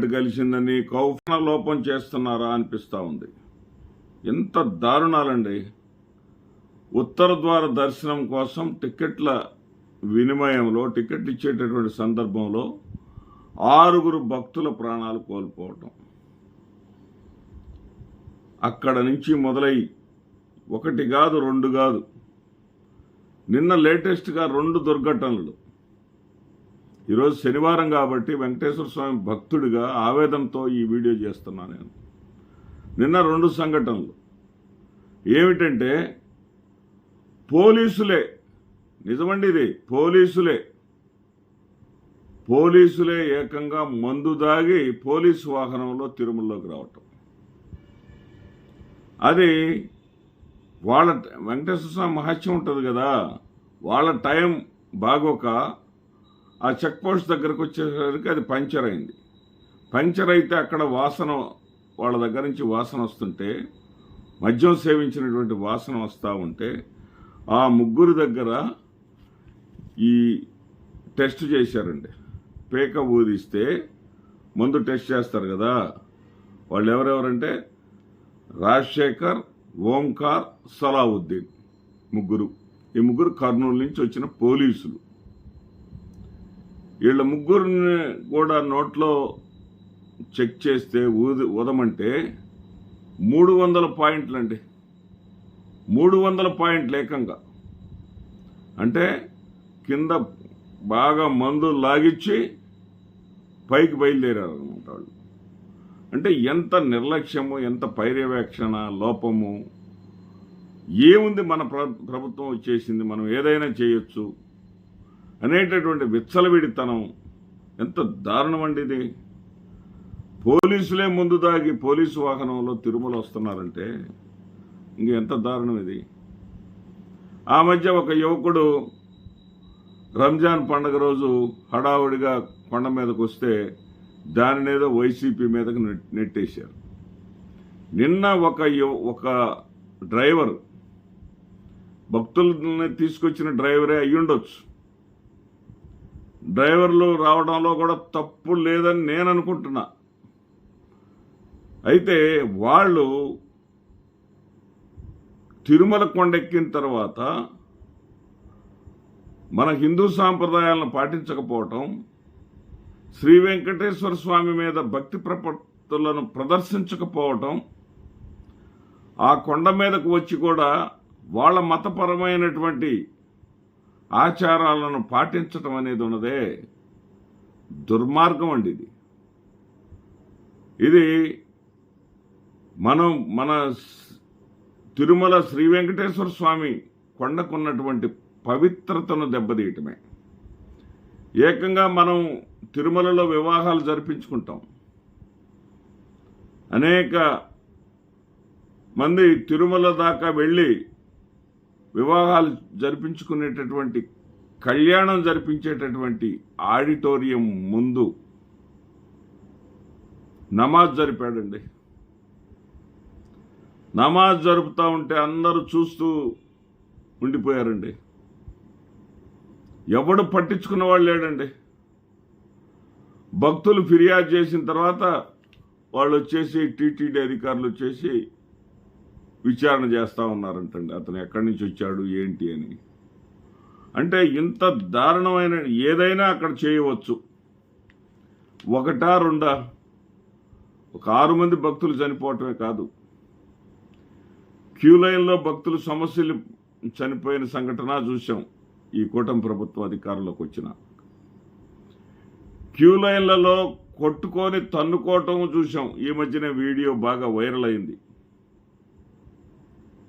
కలిసిందని కౌఫన లోపం చేస్తున్నారా అనిపిస్తూ ఉంది. ఎంత దారుణాలండి. ఉత్తర ద్వార దర్శనం కోసం టికెట్ల వినిమయంలో టికెట్ ఇచ్చేటటువంటి సందర్భంలో ఆరుగురు భక్తుల ప్రాణాలు కోల్పోవటం. అక్కడ నుంచి మొదలై ఒకటి కాదు రెండు కాదు. నిన్న లేటెస్ట్గా రెండు దుర్ఘటనలు. ఈరోజు శనివారం కాబట్టి వెంకటేశ్వర స్వామి భక్తుడిగా ఆవేదంతో ఈ వీడియో చేస్తున్నా నేను. నిన్న రెండు సంఘటనలు. ఏమిటంటే పోలీసులే నిజమండి ఇది పోలీసులే పోలీసులే ఏకంగా మందు దాగి పోలీసు వాహనంలో తిరుమలలోకి రావటం. అది వాళ్ళ వెంకటేశ్వర స్వామి మహత్యం ఉంటుంది కదా వాళ్ళ టైం బాగోక ఆ చెక్ పోస్ట్ దగ్గరకు వచ్చేసరికి అది పంచర్ అయింది. పంచర్ అయితే అక్కడ వాసన వాళ్ళ దగ్గర నుంచి వాసన వస్తుంటే మద్యం సేవించినటువంటి వాసన వస్తూ ఉంటే ఆ ముగ్గురు దగ్గర ఈ టెస్ట్ చేశారండి. పేక ఊదిస్తే ముందు టెస్ట్ చేస్తారు కదా. వాళ్ళు ఎవరెవరంటే రాజశేఖర్ ఓంకార్ సలావుద్దీన్ ముగ్గురు. ఈ ముగ్గురు కర్నూలు నుంచి వచ్చిన పోలీసులు. వీళ్ళ ముగ్గురిని కూడా నోట్లో చెక్ చేస్తే ఊది ఊదమంటే మూడు వందల పాయింట్లు అండి మూడు వందల పాయింట్లు ఏకంగా. అంటే కింద బాగా మందు లాగిచ్చి పైకి బయలుదేరారు అనమాట వాళ్ళు. అంటే ఎంత నిర్లక్ష్యము ఎంత పర్యవేక్షణ లోపము ఏముంది మన ప్రభుత్వం వచ్చేసింది మనం ఏదైనా చేయొచ్చు అనేటటువంటి విచ్చలవిడితనం. ఎంత దారుణం అండి ఇది. పోలీసులే ముందు దాగి పోలీసు వాహనంలో తిరుమల వస్తున్నారంటే ఇంకెంత దారుణం ఇది. ఆ మధ్య ఒక యువకుడు రంజాన్ పండుగ రోజు హడావుడిగా కొండ మీదకు వస్తే దానినేదో వైసీపీ మీదకు నెట్- నెట్టేశారు. నిన్న ఒక ఒక డ్రైవర్ భక్తులని తీసుకొచ్చిన డ్రైవరే అయ్యుండొచ్చు. డ్రైవర్లు రావడంలో కూడా తప్పు లేదని నేను అనుకుంటున్నా. అయితే వాళ్ళు తిరుమల కొండెక్కిన తర్వాత మన హిందూ సాంప్రదాయాలను పాటించకపోవటం శ్రీ వెంకటేశ్వర స్వామి మీద భక్తి ప్రపత్తులను ప్రదర్శించకపోవటం ఆ కొండ మీదకు వచ్చి కూడా వాళ్ళ మతపరమైనటువంటి ఆచారాలను పాటించటం అనేది ఉన్నదే దుర్మార్గం అండి ఇది. ఇది మనం మన తిరుమల శ్రీ వెంకటేశ్వర స్వామి కొండకున్నటువంటి పవిత్రతను దెబ్బతీయటమే. ఏకంగా మనం తిరుమలలో వివాహాలు జరిపించుకుంటాం. అనేక మంది తిరుమల దాకా వెళ్ళి వివాహాలు జరిపించుకునేటటువంటి కళ్యాణం జరిపించేటటువంటి ఆడిటోరియం ముందు నమాజ్ జరిపాడండి. నమాజ్ జరుపుతూ ఉంటే అందరూ చూస్తూ ఉండిపోయారండి. ఎవడు పట్టించుకున్న వాళ్ళు లేడండి. భక్తులు ఫిర్యాదు చేసిన తర్వాత వాళ్ళు వచ్చేసి టీటీడీ అధికారులు వచ్చేసి విచారణ చేస్తూ ఉన్నారంటండి. అతను ఎక్కడి నుంచి వచ్చాడు ఏంటి అని. అంటే ఇంత దారుణమైన ఏదైనా అక్కడ చేయవచ్చు. ఒకటా రెండా? ఒక ఆరు మంది భక్తులు చనిపోవటమే కాదు. క్యూ లైన్లో భక్తులు సమస్యలు చనిపోయిన సంఘటన చూసాం ఈ కూటమి ప్రభుత్వ అధికారంలోకి వచ్చిన. క్యూ లైన్లలో కొట్టుకొని తన్నుకోవటం చూసాం ఈ మధ్యన వీడియో బాగా వైరల్ అయింది.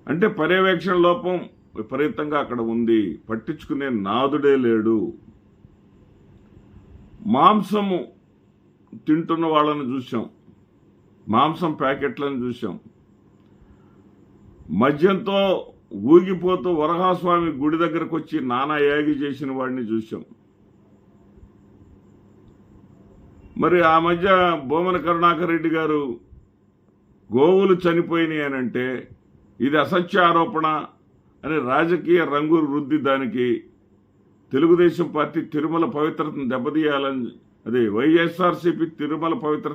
అంటే పర్యవేక్షణ లోపం విపరీతంగా అక్కడ ఉంది. పట్టించుకునే నాదుడే లేడు. మాంసము తింటున్న వాళ్ళని చూసాం మాంసం ప్యాకెట్లను చూసాం మద్యంతో ఊగిపోతూ వరహాస్వామి గుడి దగ్గరకు వచ్చి నానా యాగి చేసిన వాడిని చూసాం మరి ఆ మధ్య భూమన కరుణాకర్ రెడ్డి గారు గోవులు చనిపోయినాయి అని అంటే ఇది అసత్య ఆరోపణ అని రాజకీయ రంగు రుద్ది దానికి తెలుగుదేశం పార్టీ తిరుమల పవిత్రతను దెబ్బతీయాలని అది వైఎస్ఆర్సీపీ తిరుమల పవిత్ర